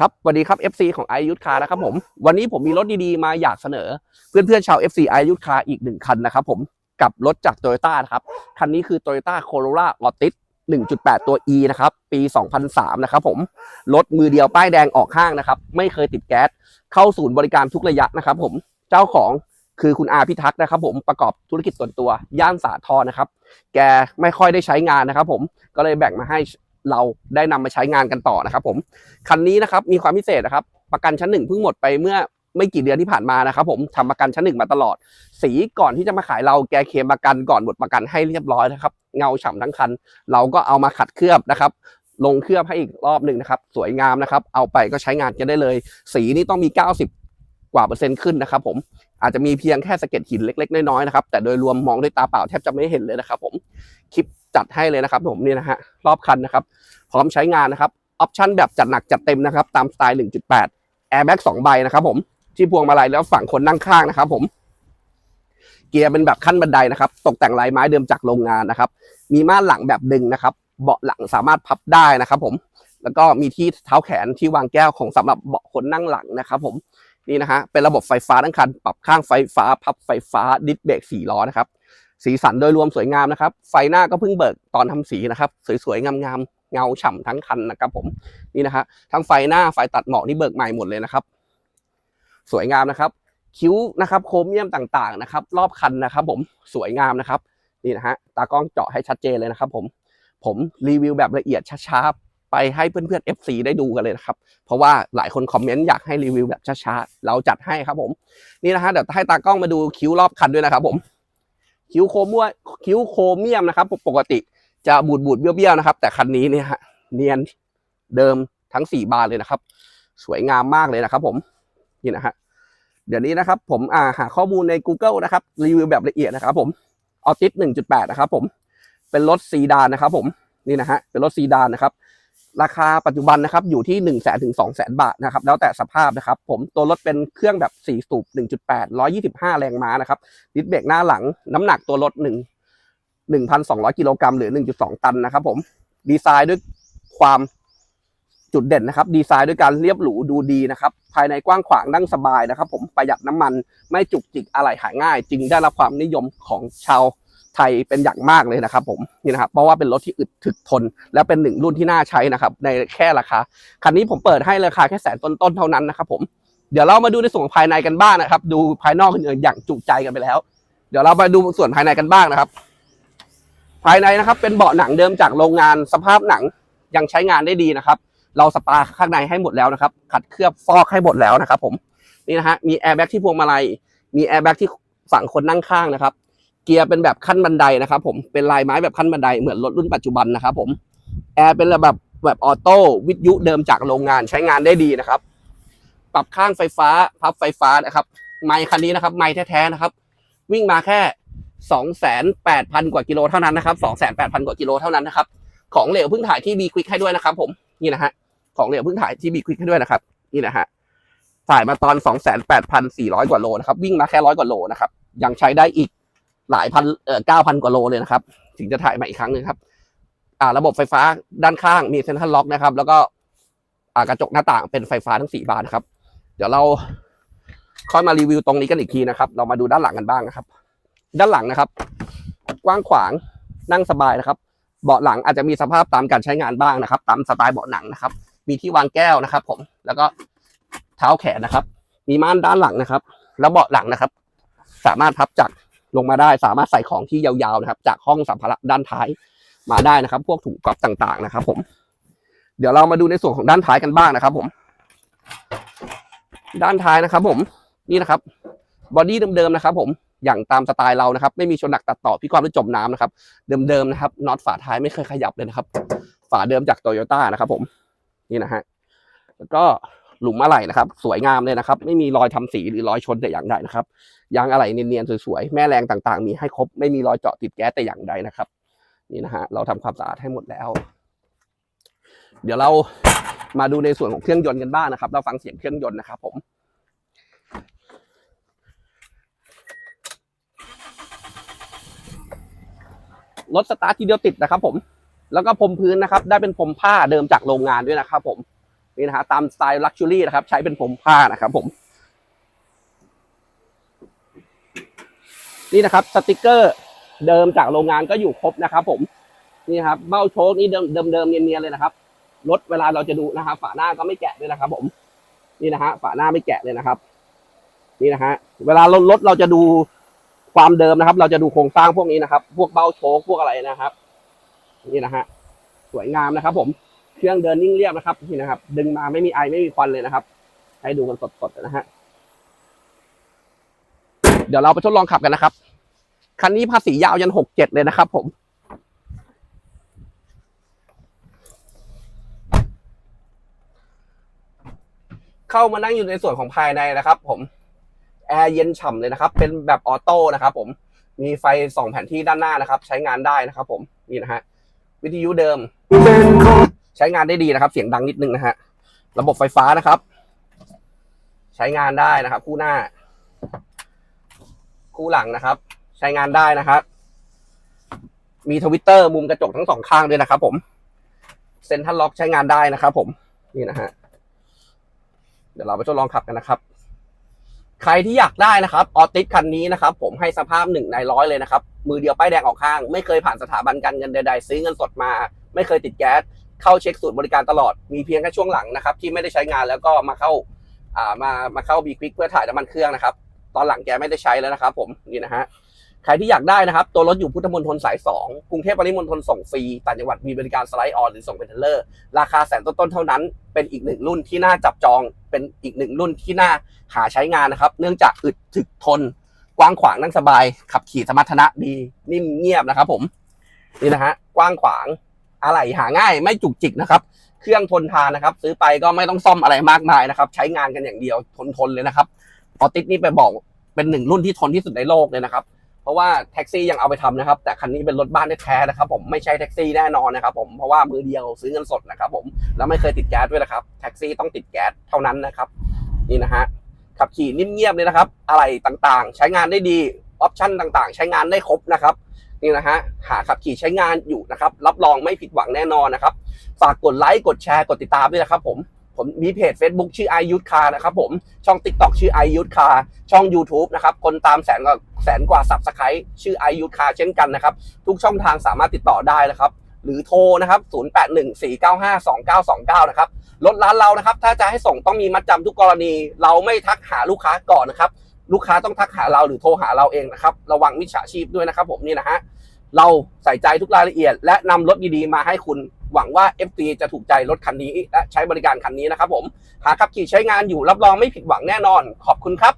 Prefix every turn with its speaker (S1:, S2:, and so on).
S1: ครับสวัสดีครับ FC ของไอยุทธคานะครับผม วันนี้ผมมีรถดีๆ มาอยากเสนอ เพื่อนๆชาว FC ไอยุทธคาอีกหนึ่งคันนะครับผมกับรถจาก Toyota นะครับ คันนี้คือ Toyota Corolla Altis 1.8 ตัว E นะครับ ปี 2003 นะครับผม รถมือเดียวป้ายแดงออกห้างนะครับ ไม่เคยติดแก๊ส เข้าศูนย์บริการทุกระยะนะครับผม เจ้าของคือคุณอาพิทักษ์นะครับผมประกอบธุรกิจส่วนตัวย่านสาทรนะครับ แกไม่ค่อยได้ใช้งานนะครับผมก็เลยแบ่งมาให้ เราได้นำมาใช้งานกันต่อนะครับ ผมคันนี้นะครับมีความพิเศษนะครับ ประกันชั้นหนึ่งเพิ่งหมดไปเมื่อไม่กี่เดือนที่ผ่านมานะครับ ผมทำประกันชั้นหนึ่งมาตลอด สีก่อนที่จะมาขายเราแกเคลมประกันก่อนหมดประกันให้เรียบร้อยนะครับ เงาฉ่ำทั้งคัน เราก็เอามาขัดเคลือบนะครับ ลงเคลือบให้อีกรอบหนึ่งนะครับ สวยงามนะครับ เอาไปก็ใช้งานกันได้เลย สีนี่ต้องมี 90 กว่าเปอร์เซ็นต์ขึ้นนะครับ ผม อาจจะมีเพียงแค่สะเก็ดหินเล็ก ๆ น้อยๆนะครับแต่โดยรวมมองด้วยตาเปล่าแทบจะไม่เห็นเลยนะครับ ผมคลิปจัดให้เลยนะครับ ผมนี่นะฮะรอบคันนะครับ พร้อมใช้งานนะครับออปชั่นแบบจัดหนักจัดเต็มนะครับตามสไตล์ 1.8 Airbag 2ใบนะครับผมที่พวงมาลัยแล้วฝั่งคนนั่งข้างนะครับ ผม เกียร์เป็นแบบขั้นบันไดนะครับ ตกแต่งลายไม้เดิมจากโรงงานนะครับ มีม่านหลังแบบดึงนะครับ เบาะหลังสามารถพับได้นะครับ ผมแล้วก็มีที่เท้าแขนที่วางแก้วของสำหรับเบาะคนนั่งหลังนะครับ ผม นี่นะฮะเป็นระบบไฟฟ้าทั้งคัน ปรับข้างไฟฟ้า พับไฟฟ้าดิสเบรกสี่ล้อนะครับสีสันโดยรวมสวยงามนะครับ ไฟหน้าก็เพิ่งเบิกตอนทำสีนะครับ สวยๆงามๆเงาฉ่ำทั้งคันนะครับผมนี่นะฮะทั้งไฟหน้าไฟตัดหมอกนี่เบิกใหม่หมดเลยนะครับ สวยงามนะครับ คิ้วนะครับ โครเมียมต่างๆนะครับ รอบคันนะครับ ผมสวยงามนะครับนี่นะฮะตากล้องเจาะให้ชัดเจนเลยนะครับ ผมผมรีวิวแบบละเอียดช้าๆ ไปให้เพื่อนๆ FC ได้ดูกันเลยนะครับ เพราะว่าหลายคนคอมเมนต์อยากให้รีวิวแบบช้าๆ เราจัดให้ครับผม นี่นะฮะเดี๋ยวให้ตากล้องมาดูคิ้วรอบคันด้วยนะครับผม คิ้วโคมัวคิ้วโคเมียมนะครับ ปกติจะบูดบูดเบี้ยวๆนะครับ แต่คันนี้เนี่ยฮะเนียนเดิมทั้งสี่บานเลยนะครับ สวยงามมากเลยนะครับ ผมนี่นะฮะเดี๋ยวนี้นะครับ ผมอ่าหาข้อมูลใน Google นะครับรีวิวแบบละเอียดนะครับผมออติสหนึ่งจุดแปดนะครับผม เป็นรถซีดานนะครับผมนี่นะฮะเป็นรถซีดานนะครับ ราคาปัจจุบันนะครับอยู่ที่1นึ่งแสนถึงสองแสนบาทนะครับแล้วแต่สภาพนะครับผมตัวรถเป็นเครื่องแบบ 4 สูบ 1.8 125 แรงม้านะครับดิสเบรกหน้าหลังน้ำหนักตัวรถหนึ่งหนึ่งพันสองร้อยกิโลกรัมหรือหนึ่งจุดสองตันนะครับผมดีไซน์ด้วยความจุดเด่นนะครับ ดีไซน์ด้วยการเรียบหรูดูดีนะครับ ภายในกว้างขวางนั่งสบายนะครับ ผมประหยัดน้ำมันไม่จุกจิกอะไรหายง่าย จึงได้รับความนิยมของชาว ไทยเป็นอย่างมากเลยนะครับผมนี่นะครับเพราะว่าเป็นรถที่อึดถึกทน และเป็นหนึ่งรุ่นที่น่าใช้นะครับในแค่ราคาคันนี้ผมเปิดให้ราคาแค่แสนต้นๆเท่านั้นนะครับผมเดี๋ยวเรามาดูในส่วนของภายในกันบ้างนะครับ ดูภายนอกกันอย่างจุใจกันไปแล้ว เดี๋ยวเราไปดูส่วนภายในกันบ้างนะครับ ภายในนะครับ เป็นเบาะหนังเดิมจากโรงงานสภาพหนังยังใช้งานได้ดีนะครับ เราสปาข้างในให้หมดแล้วนะครับ ขัดเคลือบฟอกให้หมดแล้วนะครับ ผมนี่นะฮะมีแอร์แบ็กที่พวงมาลัยมีแอร์แบ็กที่ฝั่งคนนั่งข้างนะครับ เกียร์เป็นแบบขั้นบันไดนะครับผมเป็นลายไม้แบบขั้นบันไดเหมือนรถรุ่นปัจจุบันนะครับผมแอร์เป็นระบบแบบออโต้วิทยุเดิมจากโรงงานใช้งานได้ดีนะครับ ปรับข้างไฟฟ้าพับไฟฟ้านะครับไมค์คันนี้นะครับไมค์แท้ๆนะครับ วิ่งมาแค่สองแสนแปดพันกว่ากิโลเท่านั้นนะครับสองแสนแปดพันกว่ากิโลเท่านั้นนะครับ ของเหลวเพิ่งถ่ายที่บีควิกให้ด้วยนะครับผมนี่นะฮะของเหลวเพิ่งถ่ายที่บีควิกให้ด้วยนะครับนี่นะฮะถ่ายมาตอนสองแสนแปดพันสี่ร้อยกว่าโลนะครับวิ่งมาแค่ร้อยกว่าโลนะครับยังใช้ได้อีก หลายพันเอ่อเก้าพันกว่าโลเลยนะครับ ถึงจะถ่ายมาอีกครั้งหนึ่งครับ อ่า ระบบไฟฟ้าด้านข้างมีเซ็นทรัลล็อกนะครับ แล้วก็อ่ากระจกหน้าต่างเป็นไฟฟ้าทั้งสี่บานนะครับ เดี๋ยวเราค่อยมารีวิวตรงนี้กันอีกทีนะครับ เรามาดูด้านหลังกันบ้างนะครับ ด้านหลังนะครับ กว้างขวางนั่งสบายนะครับ เบาะหลังอาจจะมีสภาพตามการใช้งานบ้างนะครับ ตามสไตล์เบาะหนังนะครับ มีที่วางแก้วนะครับ ผม แล้วก็เท้าแขนนะครับ มีม่านด้านหลังนะครับ แล้วเบาะหลังนะครับ สามารถพับจาก ลงมาได้สามารถใส่ของที่ยาวๆนะครับ จากห้องสัมภาระด้านท้ายมาได้นะครับ พวกถุงกรอบต่างๆนะครับ ผม เดี๋ยวเรามาดูในส่วนของด้านท้ายกันบ้างนะครับ ผม ด้านท้ายนะครับ ผมนี่นะครับบอดี้เดิมๆนะครับ ผมอย่างตามสไตล์เรานะครับ ไม่มีชนหนักตัดต่อพิกรหรือจมน้ำนะครับ เดิมๆนะครับน็อตฝาท้ายไม่เคยขยับเลยนะครับ ฝาเดิมจากโตโยต้านะครับ ผมนี่นะฮะแล้วก็ หลุมอะไหล่นะครับ สวยงามเลยนะครับ ไม่มีรอยทำสีหรือรอยชนแต่อย่างใดนะครับ ยางอะไหล่เนียนๆสวยๆ แม่แรงต่างๆ มีให้ครบ ไม่มีรอยเจาะติดแก๊สแต่อย่างใดนะครับ นี่นะฮะ เราทำความสะอาดให้หมดแล้ว เดี๋ยวเรามาดูในส่วนของเครื่องยนต์กันบ้างนะครับ เราฟังเสียงเครื่องยนต์นะครับ ผมรถสตาร์ททีเดียวติดนะครับ ผม แล้วก็พรมพื้นนะครับ ได้เป็นพรมผ้าเดิมจากโรงงานด้วยนะครับ ผม นี่นะฮะตามสไตล์ลักชัวรี่นะครับ ใช้เป็นผมผ้านะครับผม นี่นะครับสติกเกอร์เดิมจากโรงงานก็อยู่ครบนะครับ ผมนี่ครับเบ้าโชคนี่เดิมเดิมเดิมเนียนๆเลยนะครับรถเวลาเราจะดูนะครับฝาหน้าก็ไม่แกะด้วยนะครับ ผม นี่นะฮะฝาหน้าไม่แกะเลยนะครับ นี่นะฮะเวลารถรถเราจะดูความเดิมนะครับ เราจะดูโครงสร้างพวกนี้นะครับ พวกเบ้าโชคพวกอะไรนะครับ นี่นะฮะสวยงามนะครับ ผม เครื่องเดินนิ่งเรียบนะครับนี่นะครับ ดึงมาไม่มีไอไม่มีควันเลยนะครับ ให้ดูกันสดๆนะฮะเดี๋ยวเราไปทดลองขับกันนะครับ คันนี้ภาษียาวยันหกเจ็ดเลยนะครับ ผม เข้ามานั่งอยู่ในส่วนของภายในนะครับ ผมแอร์เย็นฉ่ำเลยนะครับ เป็นแบบออโต้นะครับ ผมมีไฟสองแผ่นที่ด้านหน้านะครับ ใช้งานได้นะครับ ผมนี่นะฮะวิทยุเดิม ใช้งานได้ดีนะครับ เสียงดังนิดนึงนะฮะ ระบบไฟฟ้านะครับ ใช้งานได้นะครับ คู่หน้า คู่หลังนะครับ ใช้งานได้นะครับ มีทวิตเตอร์มุมกระจกทั้งสองข้างด้วยนะครับ ผม เซ็นทรัลล็อกใช้งานได้นะครับ ผม นี่นะฮะ เดี๋ยวเราไปทดลองขับกันนะครับ ใครที่อยากได้นะครับออติสคันนี้นะครับ ผมให้สภาพหนึ่งในร้อยเลยนะครับ มือเดียวป้ายแดงออกข้าง ไม่เคยผ่านสถาบันการเงินใดๆ ซื้อเงินสดมา ไม่เคยติดแก๊ส เข้าเช็คสูตรบริการตลอด มีเพียงแค่ช่วงหลังนะครับที่ไม่ได้ใช้งานแล้วก็มาเข้าอ่ามามาเข้าบีควิกเพื่อถ่ายน้ำมันเครื่องนะครับ ตอนหลังแกไม่ได้ใช้แล้วนะครับ ผมนี่นะฮะใครที่อยากได้นะครับ ตัวรถอยู่พุทธมณฑลสาย 2 กรุงเทพปริมณฑลส่งฟรีต่างจังหวัดมีบริการสไลด์ออนหรือส่งเป็นเทเลอร์ ราคาแสนต้นๆเท่านั้น เป็นอีกหนึ่งรุ่นที่น่าจับจอง เป็นอีกหนึ่งรุ่นที่น่าหาใช้งานนะครับ เนื่องจากอึดถึกทน กว้างขวางนั่งสบาย ขับขี่สมรรถนะดีนิ่มเงียบนะครับ ผมนี่นะฮะกว้างขวาง อะไรหาง่ายไม่จุกจิกนะครับ เครื่องทนทานนะครับ ซื้อไปก็ไม่ต้องซ่อมอะไรมากมายนะครับ ใช้งานกันอย่างเดียวทนทนเลยนะครับออติสนี่ไปบอกเป็นหนึ่งรุ่นที่ทนที่สุดในโลกเลยนะครับ เพราะว่าแท็กซี่ยังเอาไปทำนะครับ แต่คันนี้เป็นรถบ้านแท้ๆนะครับ ผมไม่ใช่แท็กซี่แน่นอนนะครับ ผมเพราะว่ามือเดียวซื้อเงินสดนะครับ ผมแล้วไม่เคยติดแก๊สด้วยนะครับแท็กซี่ต้องติดแก๊สเท่านั้นนะครับ นี่นะฮะขับขี่นิ่มเงียบเลยนะครับ อะไรต่างๆ ใช้งานได้ดีออปชั่นต่างๆ ใช้งานได้ครบนะครับ นี่นะฮะหาขับขี่ใช้งานอยู่นะครับ รับรองไม่ผิดหวังแน่นอนนะครับ ฝากกดไลค์กดแชร์กดติดตามด้วยนะครับผมผมมีเพจ Facebook ชื่อ i y u t h Car นะครับผมช่อง TikTok ชื่อ i y u t h Car ช่อง YouTube นะครับคนตามแสนกว่าแสนกว่า Subscribe ชื่อ i y u t h Car เช่นกันนะครับทุกช่องทางสามารถติดต่อได้นะครับ หรือโทรนะครับ 0814952929 นะครับรถร้านเรานะครับ ถ้าจะให้ส่งต้องมีมัดจำทุกกรณี เราไม่ทักหาลูกค้าก่อนนะครับ ลูกค้าต้องทักหาเราหรือโทรหาเราเองนะครับ ระวังมิจฉาชีพด้วยนะครับผมนี่นะฮะเราใส่ใจทุกรายละเอียด และนำรถดีๆมาให้คุณหวังว่า f อจะถูกใจรถคันนี้และใช้บริการคันนี้นะครับผมหาขับขี่ใช้งานอยู่รับรองไม่ผิดหวังแน่นอน ขอบคุณครับ